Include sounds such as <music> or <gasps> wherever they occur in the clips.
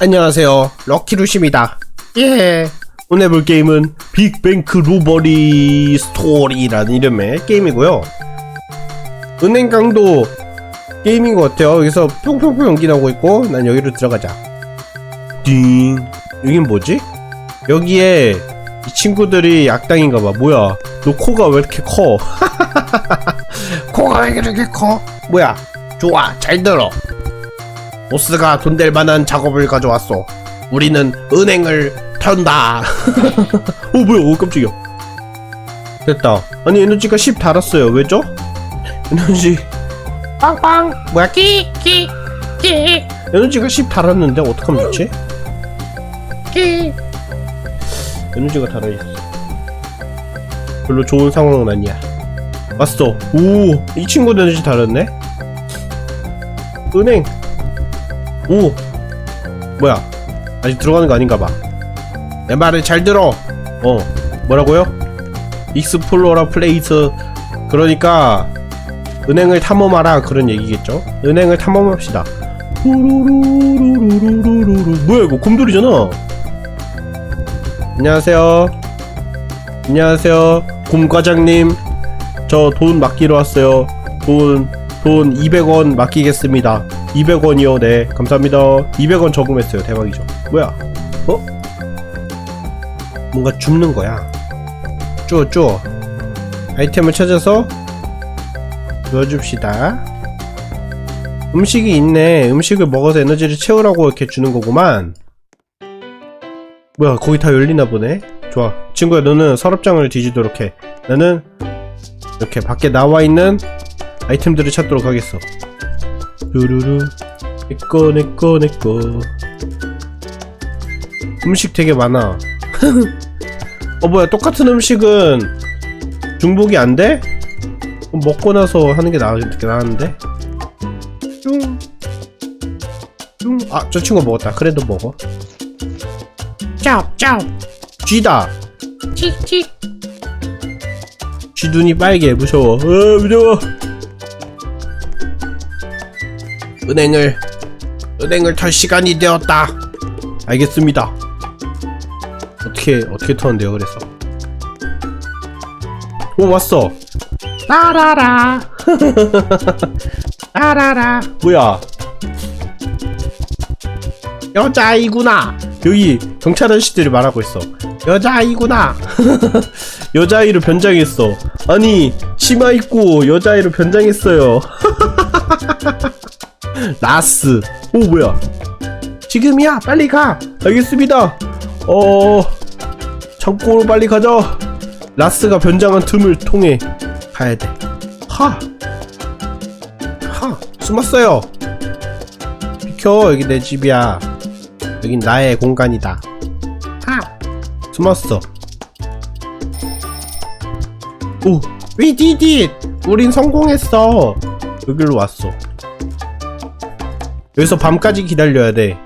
안녕하세요. 럭키루십니다. 예. 오늘 볼 게임은 빅뱅크 로버리 스토리라는 이름의 게임이고요. 은행 강도 게임인 것 같아요. 여기서 평평평 연기 나오고 있고, 난 여기로 들어가자. 띵. 여긴 뭐지? 여기에 이 친구들이 약당인가 봐. 뭐야? 너 코가 왜 이렇게 커? <laughs> 코가 왜 이렇게 커? 뭐야? 좋아. 잘 들어. 보스가 돈 될 만한 작업을 가져왔어. 우리는 은행을 턴다. 오 <laughs> 뭐야? 오 깜짝이야. 됐다. 아니 에너지가 10 달았어요. 왜죠? 에너지 빵빵 뭐야? 끼끼 끼. 에너지가 10 달았는데 어떡하면 좋지? 끼. 에너지가 달아 있어. 별로 좋은 상황은 아니야. 왔어. 오, 이 친구도 에너지 달았네. 은행. 오! 뭐야? 아직 들어가는 거 아닌가 봐. 내 말을 잘 들어! 어, 뭐라고요? 익스플로러 플레이스. 그러니까, 은행을 탐험하라. 그런 얘기겠죠? 은행을 탐험합시다. 뭐야, 이거? 곰돌이잖아? 안녕하세요. 안녕하세요. 곰과장님. 저 돈 맡기러 왔어요. 돈, 돈 200원 맡기겠습니다. 200원이요? 네 감사합니다. 200원 저금했어요 대박이죠. 뭐야? 어? 뭔가 줍는 거야. 쪼쪼 아이템을 찾아서 넣어줍시다. 음식이 있네. 음식을 먹어서 에너지를 채우라고 이렇게 주는 거구만. 뭐야 거기 다 열리나 보네. 좋아. 친구야 너는 서랍장을 뒤지도록 해. 나는 이렇게 밖에 나와 있는 아이템들을 찾도록 하겠어 루루루. 내꺼 내꺼 내꺼. 음식 되게 많아. <laughs> 어 뭐야 똑같은 음식은 중복이 안 돼? 먹고 나서 하는 게 나아, 나았는데? 쭝쭝아저 친구 먹었다. 그래도 먹어. 짭짭 쥐다. 칙칙 쥐 눈이 빨개. 무서워. 어 무서워 은행을 은행을 털 시간이 되었다. 알겠습니다. 어떻게 어떻게 터는데요? 그래서 오 왔어. 따라라. <laughs> 따라라. 뭐야? 여자아이구나. 여기 경찰 아저씨들이 말하고 있어. 여자아이구나. <laughs> 여자아이로 변장했어. 아니 치마 입고 여자아이로 변장했어요. <laughs> 라스. 오 뭐야? 지금이야. 빨리 가. 알겠습니다. 어 창고로 빨리 가자. 라스가 변장한 틈을 통해 가야 돼하 하! 숨었어요. 비켜. 여기 내 집이야. 여긴 나의 공간이다. 하! 숨었어. 오 it 우린 성공했어. 여기로 왔어 여기서 밤까지 기다려야 돼.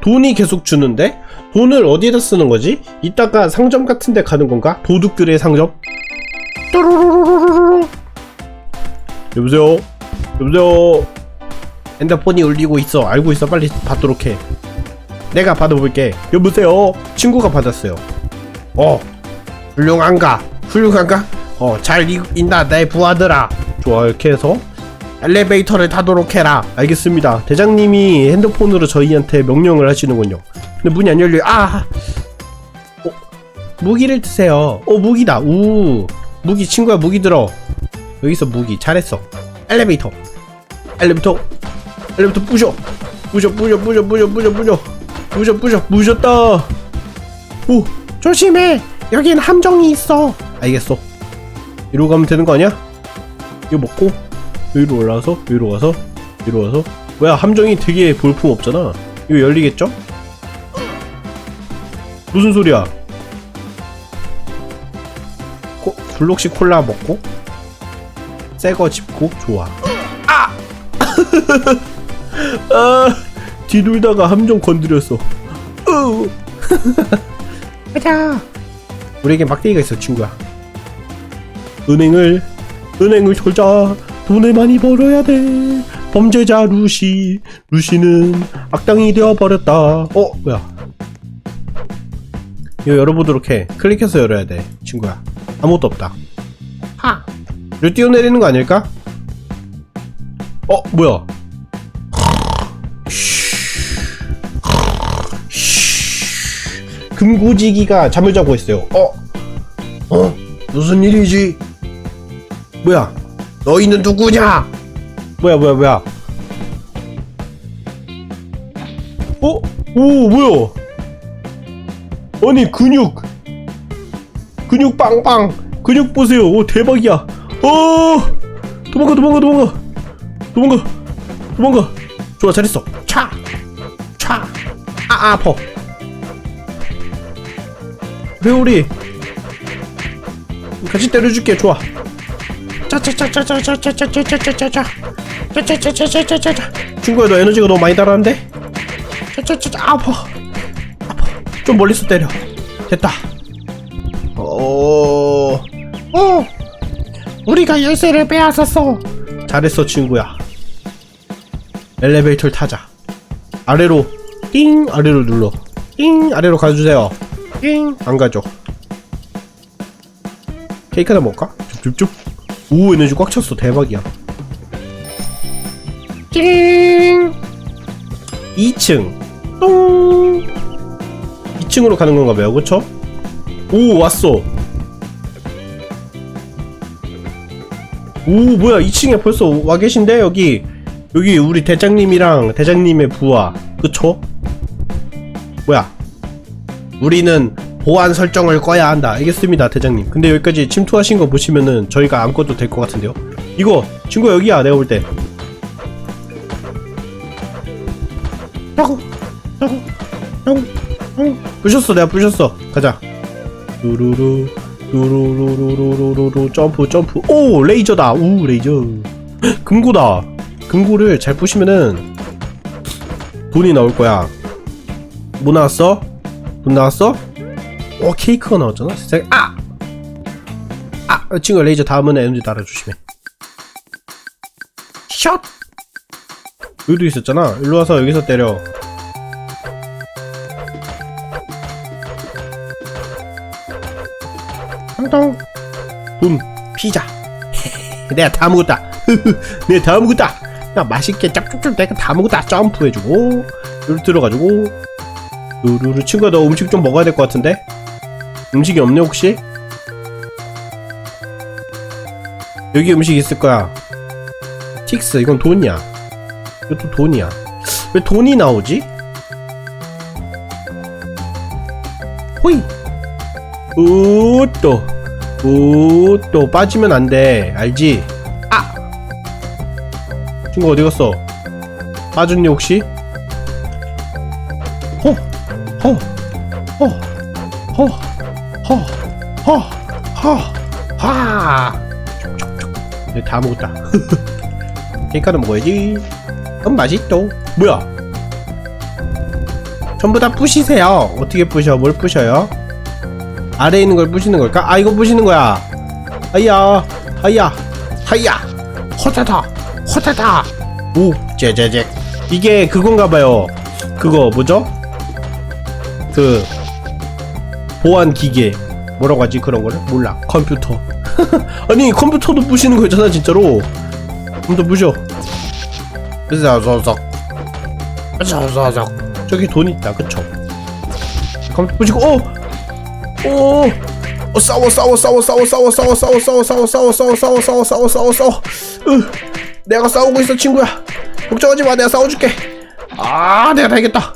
돈이 계속 주는데? 돈을 어디에다 쓰는 거지? 이따가 상점 같은 데 가는 건가? 도둑들의 상점? 또로로로로로로. 여보세요? 여보세요? 핸드폰이 울리고 있어. 알고 있어. 빨리 받도록 해. 내가 받아볼게. 여보세요? 친구가 받았어요. 어. 훌륭한가? 훌륭한가? 어, 잘 읽, 인다. 내 부하들아. 좋아, 이렇게 해서 엘리베이터를 타도록 해라. 알겠습니다. 대장님이 핸드폰으로 저희한테 명령을 하시는군요. 근데 문이 안 열려요. 아! 어, 무기를 드세요. 어, 무기다. 우. 무기, 친구야, 무기 들어. 여기서 무기. 잘했어. 엘리베이터. 엘리베이터. 엘리베이터 부셔. 부셔, 부셔, 부셔, 부셔, 부셔, 부셔. 부셔, 부셔, 부셨다. 오, 조심해. 여긴 함정이 있어. 알겠어. 이러고 가면 되는 거 아니야? 이거 먹고 여기로 올라와서 여기로 가서 여기로 와서. 뭐야 함정이 되게 볼품 없잖아. 이거 열리겠죠? 무슨 소리야? 코, 블록시 콜라 먹고? 새거 집고? 좋아. 아! <laughs> 아 뒤돌다가 함정 건드렸어. 으! 가자. 우리에게 막대기가 있어 친구야. 은행을 은행을 털자 돈을 많이 벌어야 돼. 범죄자 루시. 루시는 악당이 되어버렸다. 어 뭐야? 이거 열어보도록 해. 클릭해서 열어야 돼 친구야. 아무것도 없다. 하. 이거 뛰어내리는 거 아닐까? 어 뭐야? 금고지기가 잠을 자고 있어요. 어? 어? 무슨 일이지? 뭐야 너희는 누구냐? 뭐야 뭐야 뭐야? 어? 오 뭐야? 아니 근육. 근육 빵빵. 근육 보세요. 오 대박이야. 어! 도망가 도망가 도망가. 도망가 도망가. 좋아 잘했어. 차 차 아 아, 아파 회오리. 같이 때려줄게. 좋아 짜짜짜짜짜짜짜짜짜짜짜짜짜짜짜짜짜짜짜 친구야 너 에너지가 너무 많이 달았는데 짜짜짜짜 아파 아파 좀 멀리서 때려 됐다 어... 어 우리가 열쇠를 빼앗았어 잘했어 친구야 엘리베이터를 타자 아래로 띵 아래로 눌러 띵 아래로 가주세요 띵안 가죠 케이크 하나 먹을까? 줍줍줍 오 에너지 꽉 찼어. 대박이야. 띵 2층. 똥. 2층으로 가는 건가 봐요. 그쵸? 오 왔어. 오 뭐야. 2층에 벌써 와 계신데 여기? 여기 우리 대장님이랑 대장님의 부하. 그쵸? 뭐야? 우리는 보안 설정을 꺼야 한다. 알겠습니다 대장님. 근데 여기까지 침투하신 거 보시면은 저희가 안 꺼도 될 것 같은데요. 이거 친구 여기야 내가 볼때. 라고 라고 라고 응 부셨어 내가 부셨어. 가자. 루루루 루루루루루루루 점프 점프. 오 레이저다. 우 레이저. 헉, <gasps> 금고다. 금고를 잘 부시면은 돈이 나올 거야. 뭐 나왔어? 돈 나왔어? 어 케이크가 나왔잖아? 세상에. 아! 아 친구 레이저 닿으면 에너지 달아 조심해 샷! 여기도 있었잖아. 일로 와서 여기서 때려. 땅땅 돈 피자. <laughs> 내가 다 먹었다. <laughs> 내가 다 먹었다. 야 맛있게 짭짭짭 내가 다 먹었다. 점프해주고 여기 들어가지고. 루루루. 친구야 너 음식 좀 먹어야 될 것 같은데 음식이 없네 혹시? 여기 음식 있을 거야 틱스 이건 돈이야 이것도 돈이야 왜 돈이 나오지? 호이 우또 우또 빠지면 안 돼 알지? 아 친구 어디 갔어? 빠졌니 혹시? 호! 호! 호! 호! 호! 호! 호! 하! 촉촉촉. 네, 다 먹었다. <laughs> 케이크는 먹어야지. 음, 맛있도. 뭐야? 전부 다 부시세요. 어떻게 부셔? 뭘 부셔요? 아래에 있는 걸 부시는 걸까? 아, 이거 부시는 거야. 아야, 하야, 하야, 호타타, 호타타. 오, 제제제. 이게 그건가 봐요. 그거 뭐죠? 그 보안 기계 뭐라고 하지 그런 거를 몰라 컴퓨터 아니 컴퓨터도 부시는 거잖아 진짜로 좀더 부셔 으사서석 으사서석 저기 돈 있다 그쵸 컴퓨터 부시고 어! 어! 어 싸워 싸워 싸워 싸워 싸워 싸워 싸워 싸워 싸워 싸워 싸워 싸워 싸워 싸워 싸워 싸워 으 내가 싸우고 있어 친구야 걱정하지 마 내가 싸워줄게 아 내가 다 이겼다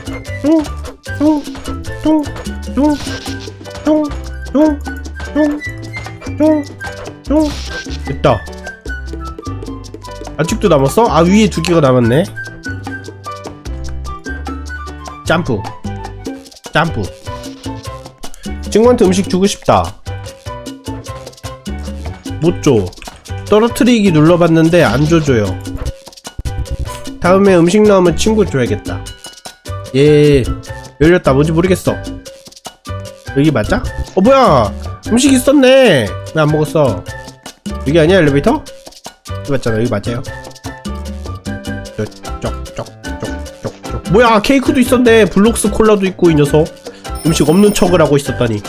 아직도 남았어? 아 위에 두 개가 남았네. 점프 점프 친구한테 음식 주고 싶다. 못줘. 떨어뜨리기 눌러봤는데 안 줘줘요. 다음에 음식 나오면 친구 줘야겠다. 예. 열렸다. 뭔지 모르겠어. 여기 맞아? 어 뭐야? 음식 있었네. 왜 안 먹었어? 여기 아니야 엘리베이터? 여기 맞잖아 여기 맞아요? 쪽쪽쪽쪽쪽. 뭐야 케이크도 있었네. 블록스 콜라도 있고 이 녀석. 음식 없는 척을 하고 있었다니.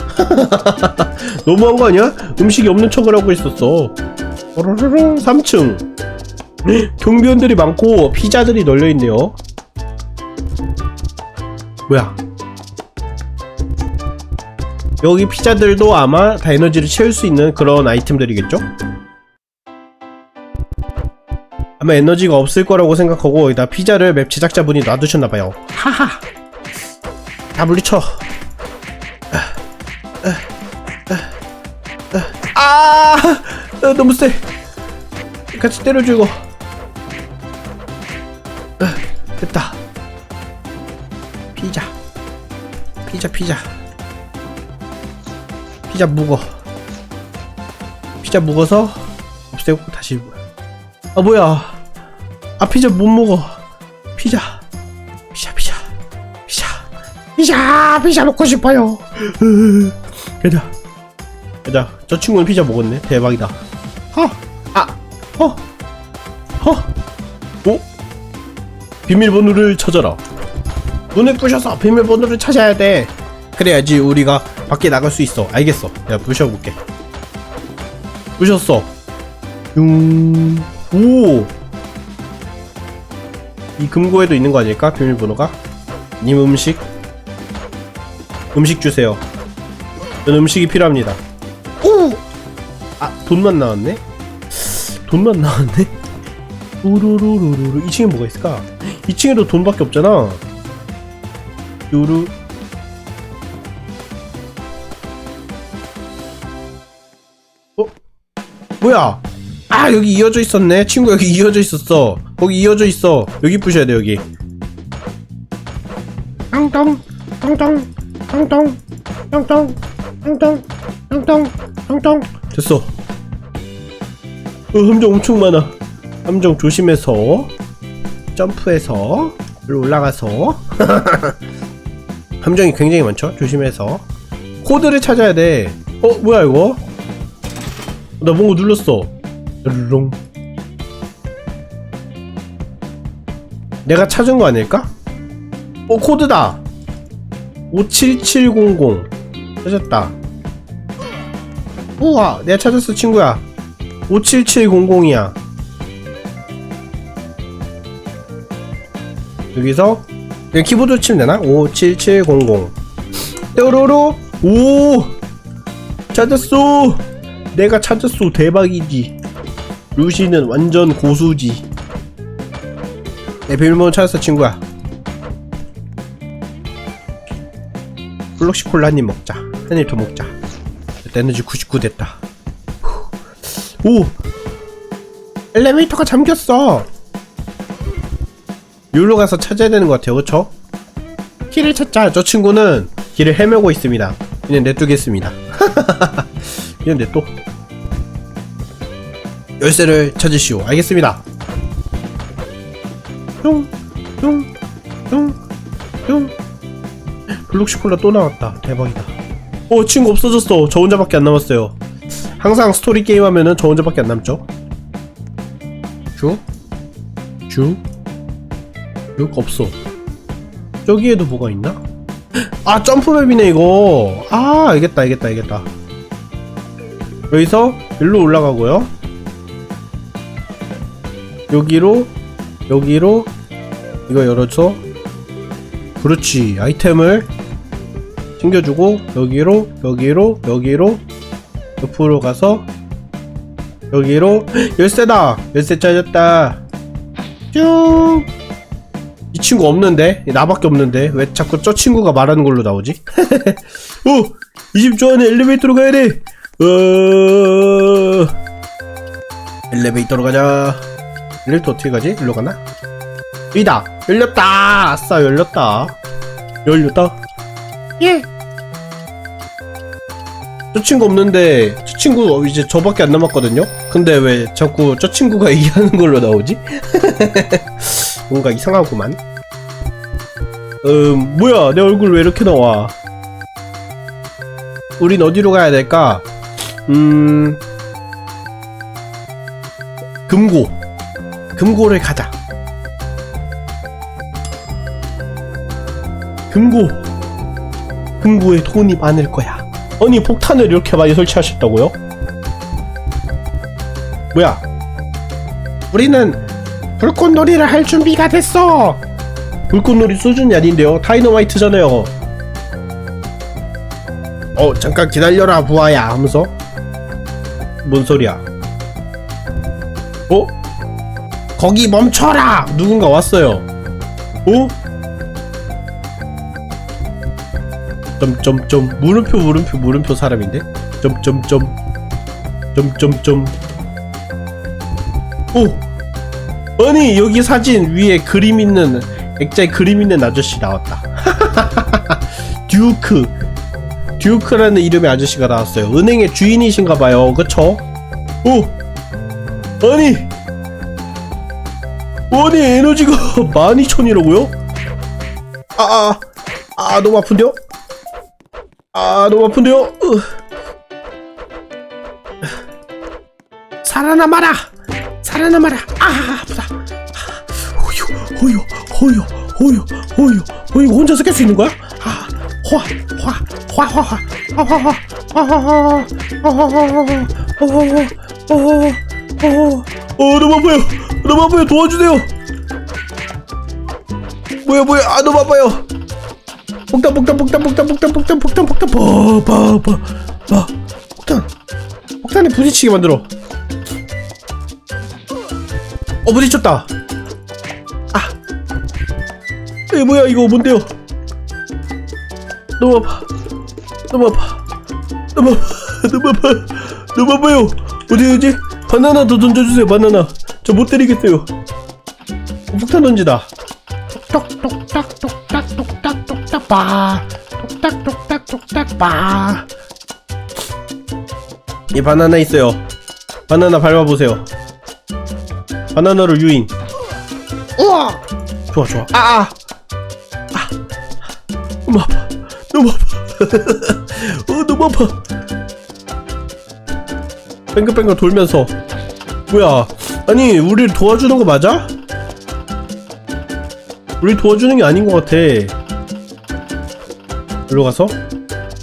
<laughs> 너무한 거 아니야? 음식이 없는 척을 하고 있었어. 뽀로로로 3층. <gasps> 경비원들이 많고 피자들이 널려있네요. 뭐야? 여기 피자들도 아마 다 에너지를 채울 수 있는 그런 아이템들이겠죠? 아마 에너지가 없을 거라고 생각하고 여기다 피자를 맵 제작자분이 놔두셨나봐요. 하하. 다 물리쳐. 아 아, 너무 세. 같이 아, 됐다. 피자. 피자 피자. 피자 묵어 피자 묵어서 없애고 다시. 아 뭐야 아 피자 못 먹어. 피자. 피자 피자. 피자. 피자 피자 먹고 싶어요. 가자 가자 저 친구는 피자 먹었네. 대박이다. 허아허허허 오? 비밀번호를 찾아라. 눈을 부셔서 비밀번호를 찾아야 돼. 그래야지 우리가 밖에 나갈 수 있어. 알겠어. 내가 부셔볼게. 부셨어. 융오 이 금고에도 있는 거 아닐까? 비밀번호가? 님 음식? 음식 주세요. 전 음식이 필요합니다. 오 아 돈만 나왔네? 돈만 나왔네? 우루루루루루 2층에 뭐가 있을까? 2층에도 돈밖에 없잖아. 요루 어? 뭐야? 아 여기 이어져 있었네. 친구 여기 이어져 있었어. 거기 이어져 있어. 여기 부셔야 돼 여기. 똥똥 똥똥 똥똥 똥똥 똥똥 똥똥 똥똥 됐어. 어, 함정 엄청 많아. 함정 조심해서 점프해서 일로 올라가서. <laughs> 함정이 굉장히 많죠? 조심해서. 코드를 찾아야 돼어 뭐야 이거? 나 뭔가 눌렀어 르롱 내가 찾은 거 아닐까? 어 코드다. 57700 찾았다. 우와 내가 찾았어 친구야. 57700이야. 여기서 여기 키보드 치면 되나? 57700 뾰로로. 오! 찾았어. 내가 찾았어. 대박이지 루시는 완전 고수지. 내 비밀번호 찾았어 친구야. 플럭시 콜라 한 입 먹자. 한 입 더 먹자. 에너지 99 됐다. 오! 엘리베이터가 잠겼어. 여기로 가서 찾아야 되는 것 같아요. 그쵸? 길을 찾자. 저 친구는 길을 헤매고 있습니다. 그냥 냅두겠습니다. <laughs> 그냥 냅둬 열쇠를 찾으시오. 알겠습니다. 뿅 뿅 뿅 뿅 블록시콜라 또 나왔다. 대박이다. 어 친구 없어졌어. 저 혼자밖에 안 남았어요. 항상 스토리 게임 하면은 저 혼자밖에 안 남죠? 쭉쭉 없어. 저기에도 뭐가 있나? <gasps> 아 점프맵이네 이거. 아 알겠다 알겠다 알겠다. 여기서 일로 올라가고요 여기로 여기로 이거 열어서 그렇지. 아이템을 챙겨주고 여기로 여기로 여기로 옆으로 가서 여기로. <gasps> 열쇠다! 열쇠 찾았다. 쭉! 이 친구 없는데? 나밖에 없는데? 왜 자꾸 저 친구가 말하는 걸로 나오지? <laughs> 오! 20초 안에 엘리베이터로 가야 돼! 어... 엘리베이터로 가자 엘리베이터 어떻게 가지? 일로 가나? 여기다! 열렸다! 아싸 열렸다 열렸다. 예. 저 친구 없는데 저 친구 이제 저밖에 안 남았거든요. 근데 왜 자꾸 저 친구가 <laughs> 얘기하는 걸로 나오지? <laughs> 뭔가 이상하구만. 음 뭐야 내 얼굴 왜 이렇게 나와? 우린 어디로 가야 될까? 음 금고 금고를 가자. 금고 금고에 돈이 많을 거야. 아니 폭탄을 이렇게 많이 설치하셨다고요? 뭐야? 우리는 불꽃놀이를 할 준비가 됐어. 불꽃놀이 수준이 아닌데요. 다이너마이트잖아요. 어 잠깐 기다려라 부하야 하면서 뭔 소리야? 어? 거기 멈춰라! 누군가 왔어요. 어? 점점점. 물음표 물음표 물음표 사람인데? 점점점. 점점점. 오! 아니 여기 사진 위에 그림 있는 액자에 그림 있는 아저씨 나왔다. <laughs> 듀크. 듀크라는 이름의 아저씨가 나왔어요. 은행의 주인이신가봐요. 그쵸? 오! 아니 아니 에너지가 12,000이라고요? 아아 아, 아, 너무 아픈데요? 아 너무 아픈데요? 으. 살아남아라! 살아남아라! 아 아프다! 호유 호유 호유 호유 호유 호유 이거 혼자서 깰 수 있는 거야? 아 화, 화, 화, 화, 화, 화, 화, 화, 화, 화, 화, 화, 화, 어 너무 아파요 너무 아파요 도와주세요. 뭐야 뭐야? 아 너무 아파요. 폭탄 폭탄 폭탄 폭탄 폭탄 폭탄 폭탄 폭탄. 빠빠빠빠 폭탄. 폭탄에 부딪히게 만들어. 어 부딪혔다. 아. 이게 뭐야 이거 뭔데요? 너무 아파. 너무 아파. 너무 아파. <laughs> 너무 아파. 너무 아파요. 어디 어디 바나나 더 던져주세요 바나나 저 못 때리겠어요. 어, 폭탄 던지다. 똑똑딱 똑딱 똑딱 똑딱 빠 똑딱 똑딱 똑딱 빠이 바나나 있어요. 바나나 밟아보세요. 바나나로 유인. 우와! 좋아 좋아. 아 아. 아. 너무 아파. 너무 아파. 어 너무 아파. 뺑글뺑글 돌면서. 뭐야 아니 우리를 도와주는 거 맞아? 우리 도와주는 게 아닌 것 같아. 일로 가서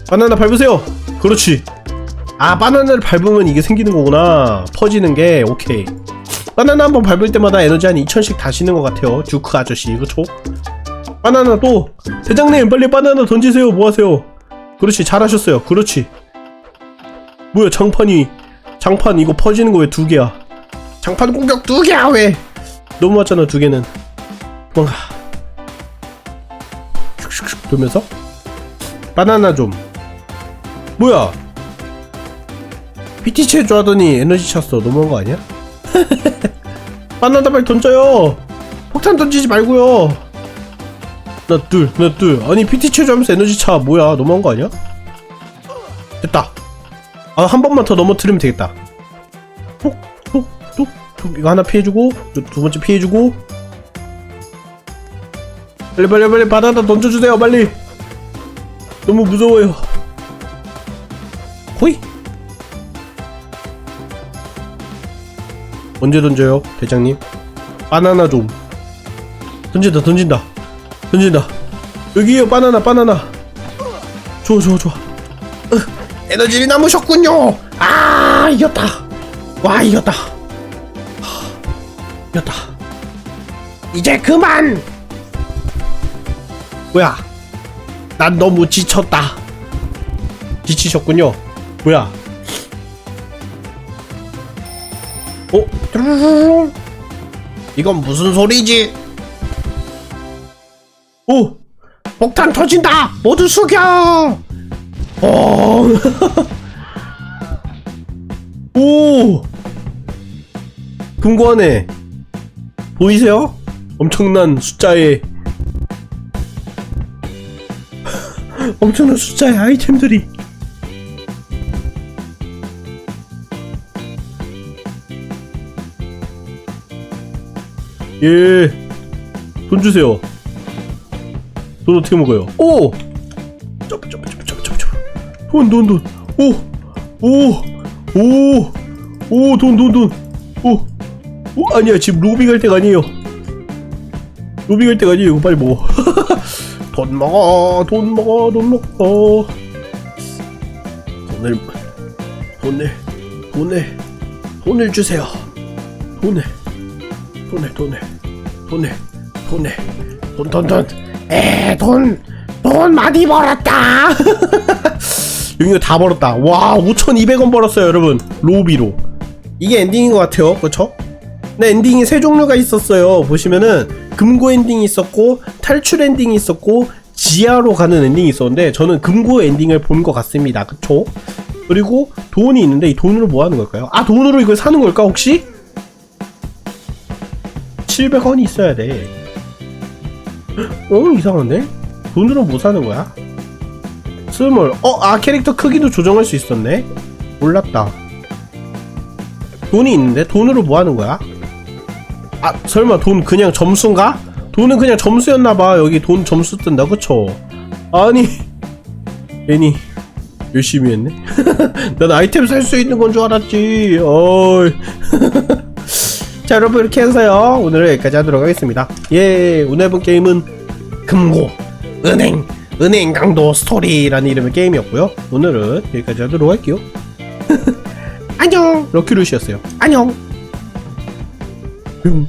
바나나 밟으세요. 그렇지. 아 바나나를 밟으면 이게 생기는 거구나. 퍼지는 게 오케이. 바나나 한 번 밟을 때마다 에너지 한 2천씩 다시는 것 같아요. 듀크 아저씨 그쵸? 바나나 또 대장님 빨리 바나나 던지세요. 뭐 하세요? 그렇지 잘하셨어요. 그렇지. 뭐야 장판이 장판 이거 퍼지는 거 왜 두 개야? 장판 공격 두 개야 왜? 너무 많잖아 두 개는. 뭔가. 슉슉슉 돌면서? 바나나 좀. 뭐야? PT 체조 하더니 에너지 찼어. 너무한 거 아니야? <laughs> 바나나 빨리 던져요. 폭탄 던지지 말고요. 하나 둘 하나 둘. 아니 PT 체조 하면서 에너지 차. 뭐야? 너무한 거 아니야? 됐다. 아 한 번만 더 넘어뜨리면 되겠다 이거 하나 피해주고 두- 두 번째 피해주고. 빨리 빨리 빨리 바나나 던져주세요 빨리. 너무 무서워요. 호이! 언제 던져요 대장님? 바나나 좀. 던진다 던진다. 던진다. 여기에요 바나나 바나나. 좋아 좋아 좋아. 으, 에너지를 남으셨군요. 아 이겼다. 와 이겼다. 하, 이겼다 이제 그만 뭐야? 난 너무 지쳤다. 지치셨군요. 뭐야? 어? 이건 무슨 소리지? 오! 폭탄 터진다! 모두 숙여! 어. <laughs> 오! 금고안에 보이세요? 엄청난 숫자의 <laughs> 엄청난 숫자의 아이템들이 예. 돈 주세요. 돈 어떻게 먹어요? 오! 돈, 돈, 돈. 오! 오! 오! 오, 돈, 돈, 돈. 오! 오, 아니야. 지금 로비 갈 때가 아니에요. 로비 갈 때가 아니에요. 빨리 먹어. <laughs> 돈 먹어. 돈 먹어. 돈 먹어. 돈을 돈을 돈을 돈을 주세요. 돈을 돈을 돈을 돈을 돈을 돈돈돈 에돈 돈 많이 벌었다 <laughs> 여기가 다 벌었다 와 5,200원 벌었어요 여러분 로비로 이게 엔딩인 것 같아요 그쵸? 네 엔딩이 세 종류가 있었어요 보시면은 금고 엔딩이 있었고 탈출 엔딩이 있었고 지하로 가는 엔딩이 있었는데 저는 금고 엔딩을 본 것 같습니다 그쵸? 그리고 돈이 있는데 이 돈으로 뭐 하는 걸까요? 아 돈으로 이걸 사는 걸까 혹시? 700원이 있어야 돼. 어 이상한데? 돈으로 뭐 사는 거야? 스몰. 어, 아 캐릭터 크기도 조정할 수 있었네. 몰랐다. 돈이 있는데 돈으로 뭐 하는 거야? 아 설마 돈 그냥 점수인가? 돈은 그냥 점수였나봐. 여기 돈 점수 뜬다, 그쵸? 아니 괜히 열심히 했네. <laughs> 난 아이템 살 수 있는 건 줄 알았지. 어이. <laughs> 자 여러분 이렇게 해서요 오늘은 여기까지 하도록 하겠습니다 예 오늘 해본 게임은 금고 은행 은행 강도 스토리라는 이름의 게임이었고요 오늘은 여기까지 하도록 할게요 <laughs> 안녕 럭키루시였어요 안녕 뿅